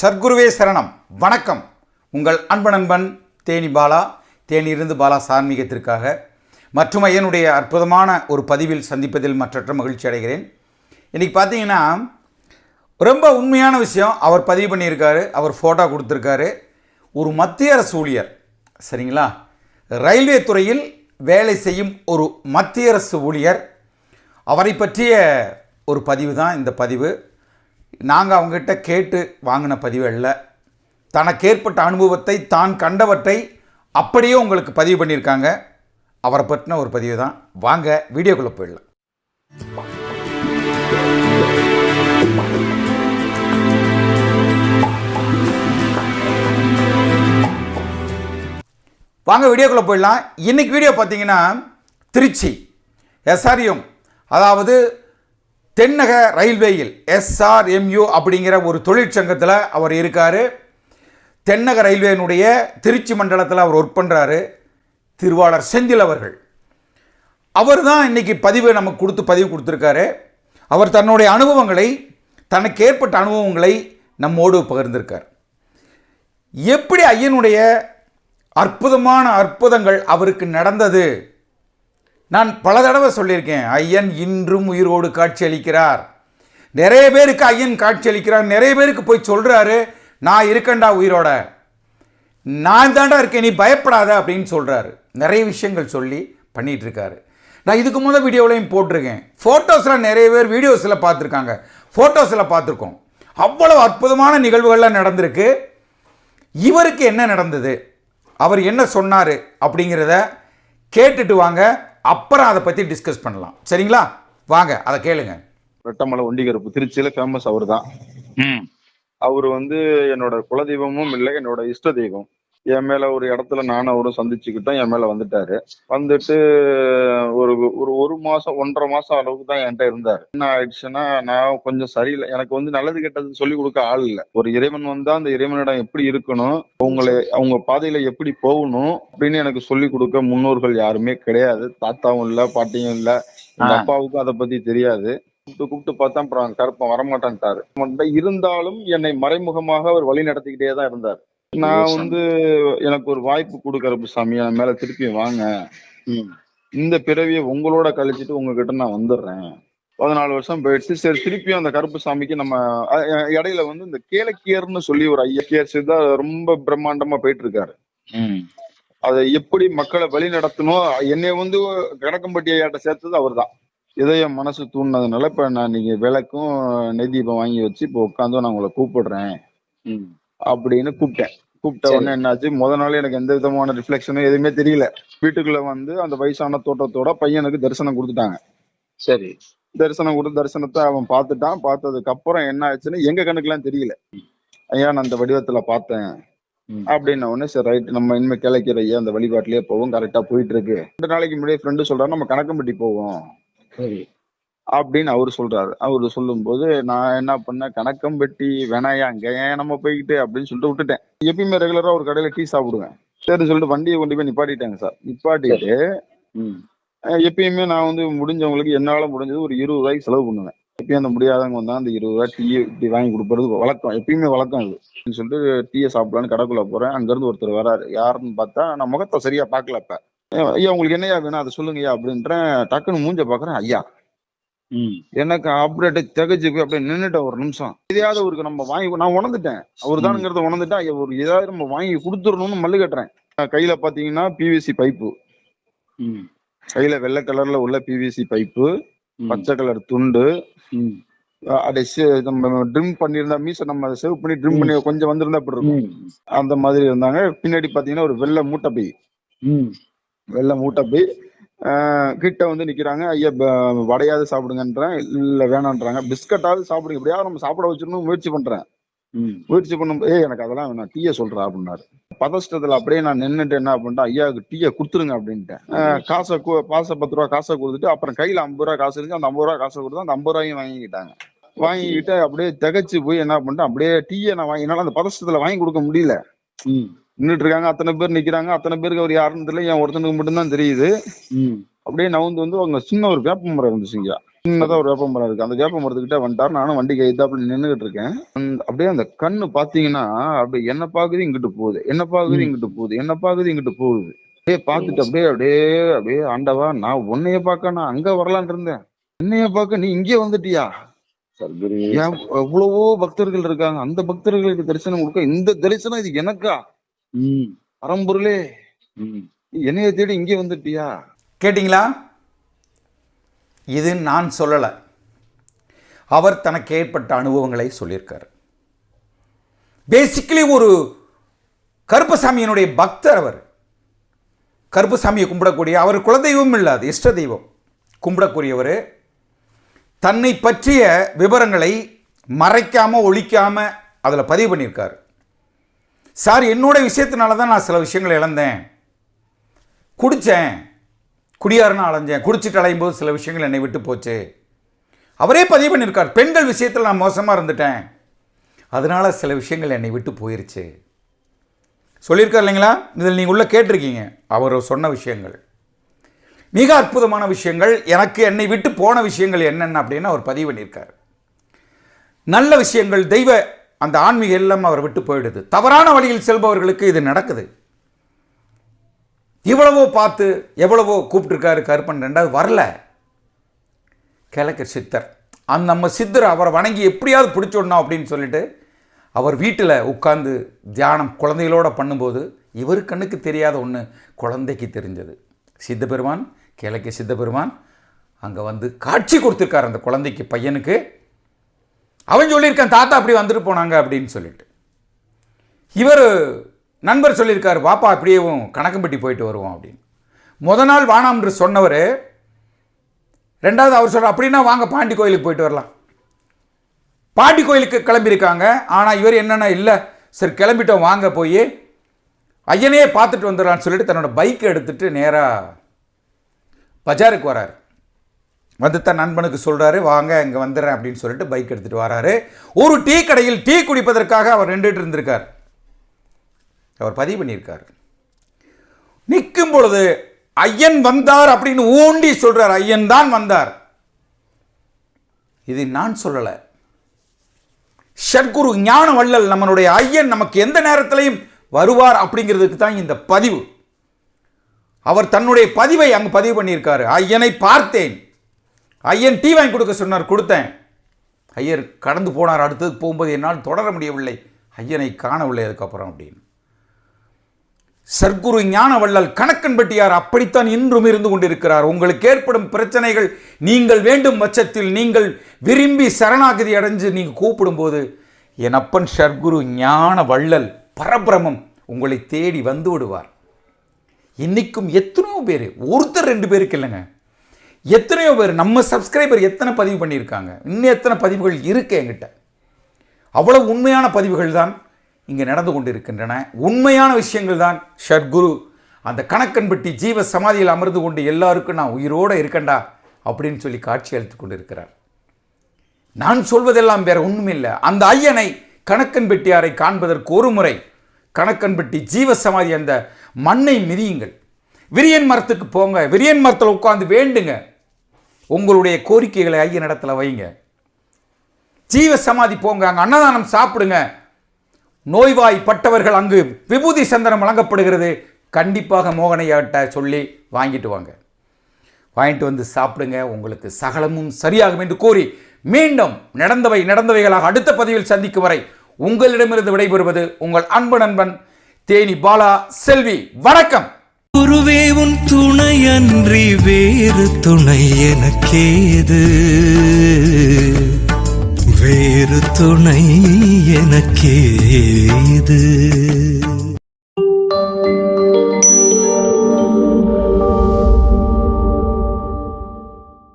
சர்க்குருவே சரணம். வணக்கம். உங்கள் அன்பு நண்பன் தேனி பாலா தேனியிருந்து பாலா சார்மீகத்திற்காக மற்றும் ஐயனுடைய அற்புதமான ஒரு பதிவில் சந்திப்பதில் மற்றற்ற மகிழ்ச்சி அடைகிறேன். இன்றைக்கி பார்த்தீங்கன்னா ரொம்ப உண்மையான விஷயம். அவர் பதிவு பண்ணியிருக்காரு அவர் ஃபோட்டோ கொடுத்துருக்காரு. ஒரு மத்திய அரசு ஊழியர் சரிங்களா? ரயில்வே துறையில் வேலை செய்யும் ஒரு மத்திய அரசு ஊழியர். அவரை பற்றிய ஒரு பதிவு தான் இந்த பதிவு. நாங்கள் அவங்ககிட்ட கேட்டு வாங்கின பதிவு இல்லை தனக்கு ஏற்பட்ட அனுபவத்தை தான் கண்டவற்றை அப்படியே உங்களுக்கு பதிவு பண்ணியிருக்காங்க. அவரை பற்றின ஒரு பதிவு தான். வாங்க வீடியோக்குள்ளே போயிடலாம். வாங்க வீடியோக்குள்ளே போயிடலாம். இன்றைக்கி வீடியோ பார்த்தீங்கன்னா திருச்சி எஸ்ஆர்எம் அதாவது தென்னக ரயில்வேயில் எஸ்ஆர்எம்யூ அப்படிங்கிற ஒரு தொழிற்சங்கத்தில் அவர் இருக்கார். தென்னக ரயில்வேனுடைய திருச்சி மண்டலத்தில் அவர் ஒர்க் பண்ணுறாரு திருவாளர் செந்தில் அவர்கள். அவர் தான் இன்றைக்கி பதிவு நமக்கு கொடுத்து பதிவு கொடுத்துருக்காரு. அவர் தன்னுடைய அனுபவங்களை தனக்கு ஏற்பட்ட அனுபவங்களை நம்மோடு பகிர்ந்திருக்கார். எப்படி ஐயனுடைய அற்புதமான அற்புதங்கள் அவருக்கு நடந்தது? நான் பல தடவை சொல்லியிருக்கேன் ஐயன் இன்றும் உயிரோடு காட்சியளிக்கிறார். நிறைய பேருக்கு ஐயன் காட்சியளிக்கிறார் நிறைய பேருக்கு போய் சொல்கிறாரு நான் இருக்கேன்டா உயிரோட. நான் தாண்டா இருக்கேன் நீ பயப்படாத அப்படின்னு சொல்கிறாரு நிறைய விஷயங்கள் சொல்லி பண்ணிகிட்ருக்காரு. நான் இதுக்கு முதல் வீடியோவிலையும் போட்டிருக்கேன். ஃபோட்டோஸில் நிறைய பேர் வீடியோஸில் பார்த்துருக்காங்க. ஃபோட்டோஸில் பார்த்துருக்கோம். அவ்வளவு அற்புதமான நிகழ்வுகள்லாம் நடந்திருக்கு. இவருக்கு என்ன நடந்தது? அவர் என்ன சொன்னார்? அப்படிங்கிறத கேட்டுட்டு வாங்க. அப்புறம் அதை பற்றி டிஸ்கஸ் பண்ணலாம். சரிங்களா? வாங்க அதை கேளுங்க. ரெட்டமலை ஒண்டிகருப்பு திருச்சியில ஃபேமஸ் அவர் தான் ம். அவர் வந்து என்னோட குலதெய்வமும் இல்லை என்னோட இஷ்ட தெய்வம். என் மேல ஒரு இடத்துல நானும் அவரும் சந்திச்சுக்கிட்டோம். என் மேல வந்துட்டாரு. வந்துட்டு ஒரு ஒரு ஒரு மாசம் ஒன்றரை மாசம் அளவுக்கு தான் என்கிட்ட இருந்தாரு. என்ன ஆயிடுச்சுன்னா நான் கொஞ்சம் சரியில்லை. எனக்கு வந்து நல்லது கெட்டது சொல்லி கொடுக்க ஆள் இல்லை. ஒரு இறைவன் வந்தா அந்த இறைவனிடம் எப்படி இருக்கணும்? அவங்களை அவங்க பாதையில எப்படி போகணும்? அப்படின்னு எனக்கு சொல்லி கொடுக்க முன்னோர்கள் யாருமே கிடையாது. தாத்தாவும் இல்ல பாட்டியும் இல்ல. எங்க. அப்பாவுக்கும் அதை பத்தி தெரியாது. கூப்பிட்டு கூப்பிட்டு பார்த்தா அப்புறம் கருப்பன் வரமாட்டான்ட்டாரு. இருந்தாலும் என்னை மறைமுகமாக அவர் வழி நடத்திக்கிட்டே தான் இருந்தார். நான் வந்து எனக்கு ஒரு வாய்ப்பு கொடுக்கறப்பு சாமி என் மேல திருப்பி வாங்க. இந்த பிறவியை உங்களோட கழிச்சிட்டு உங்ககிட்ட நான் வந்துடுறேன். பதினாலு வருஷம் போயிடுச்சு. சரி திருப்பியும் அந்த கருப்பு சாமிக்கு நம்ம இடையில வந்து இந்த கேளக்கியர்னு சொல்லி ஒரு ஐயக்கியர் சித்தா ரொம்ப பிரம்மாண்டமா போயிட்டு இருக்காரு அதை எப்படி மக்களை வழி நடத்தணும் என்னை வந்து கடக்கம்பட்டி ஐயாட்ட சேர்த்தது அவர்தான். இதயம் மனசு தூண்டினதுனால இப்ப நான் நீங்க விளக்கும் நெய் தீபம் வாங்கி வச்சு இப்போ உட்காந்து நான் உங்களை கூப்பிடுறேன். அப்படின்னு கூப்பிட்டேன். கூப்பிட்ட. உடனே என்னாச்சு? முத நாள் எனக்கு எந்த விதமான ரிஃப்ளெக்ஷனும் எதுவுமே தெரியல. வீட்டுக்குள்ள வந்து அந்த வயசான தோட்டத்தோட பையனுக்கு தரிசனம் கொடுத்துட்டாங்க. சரி. தரிசனம் கொடுத்து தரிசனத்தை அவன் பார்த்துட்டான். பார்த்ததுக்கு அப்புறம் என்ன ஆச்சுன்னு எங்க கணக்குலாம் தெரியல. ஐயா நான் அந்த வடிவத்துல பார்த்தேன். அப்படின்ன உடனே சரி ரைட் நம்ம இனிமே கிளைக்கிற ஐயா அந்த வழிபாட்டிலேயே போவோம். கரெக்டா போயிட்டு இருக்கு. ரெண்டு நாளைக்கு முன்னாடியே ஃப்ரெண்டு சொல்றாரு நம்ம கணக்கம்பட்டி போவோம். சரி. அப்படின்னு அவரு சொல்றாரு. அவரு சொல்லும்போது நான் என்ன பண்ணேன்? கணக்கம்பட்டி வேணாயா? அங்க ஏன் நம்ம போய்கிட்டு அப்படின்னு சொல்லிட்டு விட்டுட்டேன். எப்பயுமே ரெகுலரா ஒரு கடையில டீ சாப்பிடுவேன். சரின்னு சொல்லிட்டு வண்டியை கொண்டு போய் நிப்பாட்டிட்டாங்க சார். நிப்பாட்டிட்டு எப்பயுமே நான் வந்து முடிஞ்சவங்களுக்கு என்னால முடிஞ்சது ஒரு இருபது ரூபாய்க்கு செலவு பண்ணுவேன். எப்பயும் அந்த முடியாதவங்க வந்தா அந்த இருபது ரூபாய் டீ இப்படி வாங்கி கொடுப்பது வழக்கம். எப்பயுமே வழக்கம் அது அப்படின்னு சொல்லிட்டு டீயை சாப்பிடலான்னு கடைக்குள்ள போறேன். அங்க இருந்து ஒருத்தர் வராரு. யாருன்னு பார்த்தா நான் முகத்தை சரியா அஹ் ஐயா உங்களுக்கு என்னையா வேணும்? அதை சொல்லுங்கய்யா அப்படின்றேன். டக்குன்னு மூஞ்ச பாக்குறேன். ஐயா எனக்கு அப்படியே திகச்சு போய் அப்படியே நின்னுட்டேன் ஒரு நிமிஷம். எதையாவது அவருக்கு நம்ம வாங்கி நான் உணர்ந்துட்டேன். அவர் தானுங்கிறத உணர்ந்துட்டேன். ஒரு ஏதாவது நம்ம வாங்கி கொடுத்துடணும்னு மல்லு கட்டுறேன். கையில பாத்தீங்கன்னா பிவிசி பைப்பு கையில வெள்ளை கலர்ல உள்ள பிவிசி பைப்பு. பச்சை கலர் துண்டு. சே- நம்ம ட்ரிம் பண்ணியிருந்தா மீச நம்ம சேவ் பண்ணி ட்ரிம் பண்ணி கொஞ்சம் வந்திருந்தா அப்படி இருக்கும்? அந்த மாதிரி இருந்தாங்க. பின்னாடி பாத்தீங்கன்னா ஒரு வெள்ளை மூட்டை பை. வெள்ளை மூட்டை பை. கிட்ட வந்து நிக்கிறாங்க. ஐயா வடையாவது சாப்பிடுங்கன்றேன். இல்ல வேணான்றாங்க. பிஸ்கட்டாவது சாப்பிடுங்க எப்படியாவது நம்ம சாப்பிட வச்சிடணும் முயற்சி பண்றேன். முயற்சி பண்ணும் ஏய் எனக்கு அதெல்லாம் வேணாம். டீயை சொல்றா அப்படின்னாரு. பதஷ்டத்துல அப்படியே நான் நின்னுட்டு என்ன பண்ணிட்டேன் ஐயாவுக்கு டீயை கொடுத்துருங்க அப்படின்ட்டேன். காசை பாச பத்து ரூபா காசை கொடுத்துட்டு அப்புறம் கையில ஐம்பது ரூபா காசு இருக்கு. அந்த ஐம்பது ரூபா காசை கொடுத்து அந்த ஐம்பது ரூபாயும் வாங்கிக்கிட்டாங்க. வாங்கிக்கிட்டு அப்படியே திகைச்சு போய் என்ன பண்ணிட்டேன் அப்படியே டீயை நான் வாங்கி என்னால அந்த பதஷ்டத்துல வாங்கி கொடுக்க முடியல. ம். நின்னுட்டு இருக்காங்க அத்தனை பேர் நிக்கிறாங்க. அத்தனை பேருக்கு அவர் யாருன்னு தெரியல. என் ஒருத்தனுக்கு மட்டும்தான் தெரியுது. அப்படியே நவுந்து வந்து அவங்க சின்ன ஒரு வேப்ப மரம் இருந்துச்சுங்க சின்னதா ஒரு வேப்ப மரம் இருக்கு. அந்த வேப்ப மரத்துக்கிட்ட வந்துட்டார். நானும் வண்டி கைத்தாப்புல நின்னுகிட்டு இருக்கேன். அப்படியே அந்த கண்ணு பாத்தீங்கன்னா அப்படியே என்ன பாக்குது இங்கிட்டு போகுது. என்ன பாக்குது. இங்கிட்டு போகுது. என்ன பாக்குது இங்கிட்டு போகுது. அப்படியே பார்த்துட்டு அப்படியே அப்படியே அப்படியே ஆண்டவா நான் உன்னைய பார்க்க நான் அங்க வரலான் இருந்தேன். என்னைய பார்க்க நீ இங்கே வந்துட்டியா? எவ்வளவோ பக்தர்கள் இருக்காங்க. அந்த பக்தர்களுக்கு தரிசனம் கொடுக்க இந்த தரிசனம் இது எனக்கா? ம். பரம்பொருளே. என்னைய தேடி இங்கே வந்துட்டியா? கேட்டிங்களா? இது நான் சொல்லலை. அவர் தனக்கு ஏற்பட்ட அனுபவங்களை சொல்லியிருக்கார். பேசிக்கலி ஒரு கருப்பசாமியினுடைய பக்தர் அவர். கருப்பசாமியை கும்பிடக்கூடிய அவர் குலதெய்வம் இல்லை அது இஷ்ட தெய்வம். கும்பிடக்கூடியவர் தன்னை பற்றிய விவரங்களை மறைக்காமல் ஒழிக்காமல் அதில் பதிவு பண்ணியிருக்கார். சார் என்னோட விஷயத்தினால தான் நான் சில விஷயங்களை இழந்தேன். குடித்தேன் குடியாருன்னு அலைஞ்சேன். குடிச்சிட்டு அலையும் போது சில விஷயங்கள் என்னை விட்டு போச்சு. அவரே பதிவு பண்ணியிருக்கார். பெண்கள் விஷயத்தில் நான் மோசமாக இருந்துட்டேன். அதனால சில விஷயங்கள் என்னை விட்டு போயிருச்சு. சொல்லியிருக்கார் இல்லைங்களா? இதில் நீங்கள் உள்ளே கேட்டிருக்கீங்க. அவர் சொன்ன விஷயங்கள். மிக அற்புதமான விஷயங்கள் எனக்கு என்னை விட்டு போன விஷயங்கள் என்னென்ன அப்படின்னு அவர் பதிவு பண்ணியிருக்கார். நல்ல விஷயங்கள் தெய்வ அந்த ஆன்மீக எல்லாம் அவர் விட்டு போயிடுது. தவறான வழியில் செல்பவர்களுக்கு இது நடக்குது. இவ்வளவோ பார்த்து எவ்வளவோ கூப்பிட்டுருக்காரு கருப்பன் ரெண்டாவது வரல. கிழக்கு சித்தர். அந்த நம்ம சித்தர் அவரை வணங்கி எப்படியாவது பிடிச்சிடணும் அப்படின்னு சொல்லிட்டு அவர் வீட்டில் உட்காந்து தியானம் குழந்தைகளோட பண்ணும்போது இவர் கண்ணுக்கு தெரியாத ஒன்று குழந்தைக்கு தெரிஞ்சது. சித்த பெருமான் கிழக்கு சித்தபெருமான் அங்கே வந்து காட்சி கொடுத்துருக்கார் அந்த குழந்தைக்கு பையனுக்கு. அவன் சொல்லியிருக்கான் தாத்தா அப்படி வந்துட்டு போனாங்க அப்படின்னு சொல்லிட்டு. இவர் நண்பர் சொல்லியிருக்காரு பாப்பா அப்படியேவும் கணக்கம்பட்டி போயிட்டு வருவோம் அப்படின்னு. முத நாள் வானாம் என்று சொன்னவர் ரெண்டாவது அவர் சொல்கிறார் அப்படின்னா வாங்க பாண்டி கோயிலுக்கு போயிட்டு வரலாம். பாண்டி கோயிலுக்கு கிளம்பியிருக்காங்க ஆனால் இவர் என்னென்ன இல்லை சரி கிளம்பிட்டோம் வாங்க போய் ஐயனையே பார்த்துட்டு வந்துடலான்னு சொல்லிட்டு தன்னோட பைக்கை எடுத்துகிட்டு நேராக பஜாருக்கு வராரு. வந்து தன் நண்பனுக்கு சொல்கிறாரு வாங்க இங்கே வந்துடுறேன் அப்படின்னு சொல்லிட்டு பைக் எடுத்துகிட்டு வராரு. ஒரு டீ கடையில் டீ குடிப்பதற்காக அவர் நின்றுட்டு இருந்திருக்கார். அவர் பதிவு பண்ணியிருக்கார். நிற்கும் பொழுது ஐயன் வந்தார் அப்படின்னு ஊண்டி சொல்கிறார் ஐயன் தான் வந்தார். இது நான் சொல்லலை. ஷட்குரு ஞான வள்ளல் நம்மளுடைய ஐயன் நமக்கு எந்த நேரத்திலையும் வருவார் அப்படிங்கிறதுக்கு தான் இந்த பதிவு. அவர் தன்னுடைய பதிவை அங்கு பதிவு பண்ணியிருக்காரு. ஐயனை பார்த்தேன். ஐயன் டீ வாங்கி கொடுக்க சொன்னார் கொடுத்தேன். ஐயர் கடந்து போனார் அடுத்தது போகும்போது என்னால் தொடர முடியவில்லை. ஐயனை காணவில்லை அதுக்கப்புறம் அப்படின்னு. சர்க்குரு ஞான வள்ளல் கணக்கன்பட்டியார் அப்படித்தான் இன்றும் இருந்து கொண்டிருக்கிறார். உங்களுக்கு ஏற்படும் பிரச்சனைகள் நீங்கள் வேண்டும் பட்சத்தில் நீங்கள் விரும்பி சரணாகதி அடைஞ்சு நீங்கள் கூப்பிடும்போது என் அப்பன் சர்க்குரு ஞான வள்ளல் பரபிரமம் உங்களை தேடி வந்து விடுவார். இன்னைக்கும் எத்தனையோ பேர் ஒருத்தர் ரெண்டு பேருக்கு இல்லைங்க. எத்தனையோ பேர் நம்ம சப்ஸ்கிரைபர் எத்தனை பதிவு பண்ணியிருக்காங்க? இன்னும் எத்தனை பதிவுகள் இருக்கு என்கிட்ட? அவ்வளோ உண்மையான பதிவுகள் தான் இங்கே நடந்து கொண்டிருக்கின்றன. உண்மையான விஷயங்கள் தான் ஷட்குரு அந்த கணக்கன்பட்டி ஜீவ சமாதியில் அமர்ந்து கொண்டு எல்லாருக்கும் நான் உயிரோடு இருக்கண்டா அப்படின்னு சொல்லி காட்சி அளித்து கொண்டிருக்கிறார். நான் சொல்வதெல்லாம் வேற ஒன்றுமில்லை அந்த ஐயனை கணக்கன்பெட்டியாரை காண்பதற்கு ஒரு முறை கணக்கன்பட்டி ஜீவ சமாதி அந்த மண்ணை மிதியுங்கள். விரியன் மரத்துக்கு போங்க. விரியன் மரத்தில் உட்காந்து வேண்டுங்க. உங்களுடைய கோரிக்கைகளை ஐய நடத்தில் வைங்க. ஜீவ சமாதி போங்க. அங்கே அன்னதானம் சாப்பிடுங்க. நோய்வாய்ப்பட்டவர்கள் அங்கு விபூதி சந்தனம் வழங்கப்படுகிறது. கண்டிப்பாக மோகனையாட்ட சொல்லி வாங்கிட்டு வாங்க. வாங்கிட்டு வந்து சாப்பிடுங்க. உங்களுக்கு சகலமும் சரியாகும் என்று கூறி மீண்டும் நடந்தவை நடந்தவைகளாக அடுத்த பதிவில் சந்திக்கும் வரை உங்களிடமிருந்து விடைபெறுவது உங்கள் அன்பு நண்பன் தேனி பாலா செல்வி வணக்கம். குருவே உன் துணை அன்றி வேறு துணை எனக்கேது? வேறு துணை எனக்கேது?